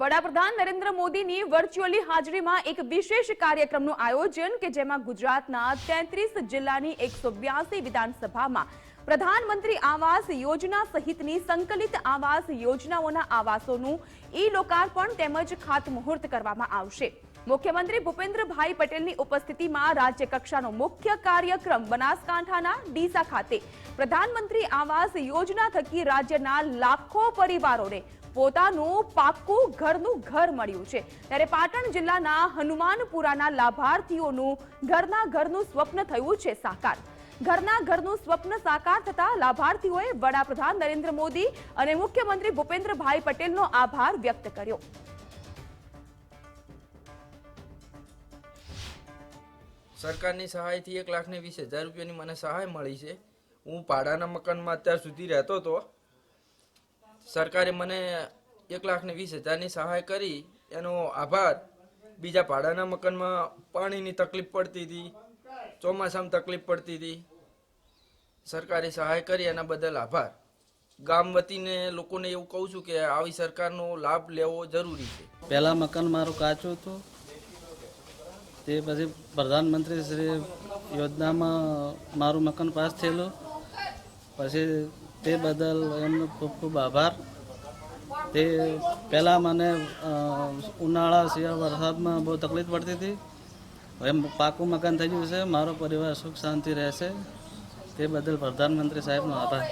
વડાપ્રધાન નરેન્દ્ર મોદીની વર્ચ્યુઅલી હાજરીમાં એક વિશેષ કાર્યક્રમનું આયોજન કે જેમાં ગુજરાતના તેત્રીસ જિલ્લાની એકસો વિધાનસભામાં પ્રધાનમંત્રી આવાસ યોજના સહિતની સંકલિત આવાસ યોજનાઓના આવાસોનું ઈ લોકાર્પણ તેમજ ખાતમુહૂર્ત કરવામાં આવશે. મુખ્યમંત્રી ભૂપેન્દ્રભાઈ પટેલની ઉપસ્થિતિમાં રાજ્ય કક્ષાનો મુખ્ય કાર્યક્રમ બનાસકાંઠાના ડીસા ખાતે પ્રધાનમંત્રી આવાસ યોજના થકી રાજ્યના લાખો પરિવારોને પોતાનું પાક્કું ઘરનું ઘર મળ્યું છે. ત્યારે પાટણ જિલ્લાના હનુમાનપુરાના લાભાર્થીઓનું ઘરના ઘરનું સ્વપ્ન થયું છે સાકાર. ઘરના ઘરનું સ્વપ્ન સાકાર થતા લાભાર્થીઓએ વડાપ્રધાન નરેન્દ્ર મોદી અને મુખ્યમંત્રી ભૂપેન્દ્રભાઈ પટેલનો આભાર વ્યક્ત કર્યો. સરકારની સહાયથી એક લાખ ને વીસ હજાર રૂપિયાની મને સહાય મળી છે. હું ભાડાના મકાનમાં અત્યાર સુધી રહેતો હતો. સરકારે મને એક લાખ ને વીસ હજારની સહાય કરી. એનો આભાર. બીજા ભાડાના મકાનમાં પાણીની તકલીફ પડતી હતી. ચોમાસામાં તકલીફ પડતી હતી. સરકારે સહાય કરી, એના બદલ આભાર. ગામ વતીને લોકોને એવું કહું છું કે આવી સરકારનો લાભ લેવો જરૂરી છે. પહેલાં મકાન મારું કાચું હતું. તે પછી પ્રધાનમંત્રી શ્રી યોજનામાં મારું મકાન પાસ થયેલું. પછી તે બદલ એમનો ખૂબ ખૂબ આભાર. તે પહેલાં મને ઉનાળા શિયાળા વરસાદમાં બહુ તકલીફ પડતી હતી. હવે પાકું મકાન થઈ ગયું છે. મારો પરિવાર સુખ શાંતિ રહેશે. તે બદલ પ્રધાનમંત્રી સાહેબનો આભાર.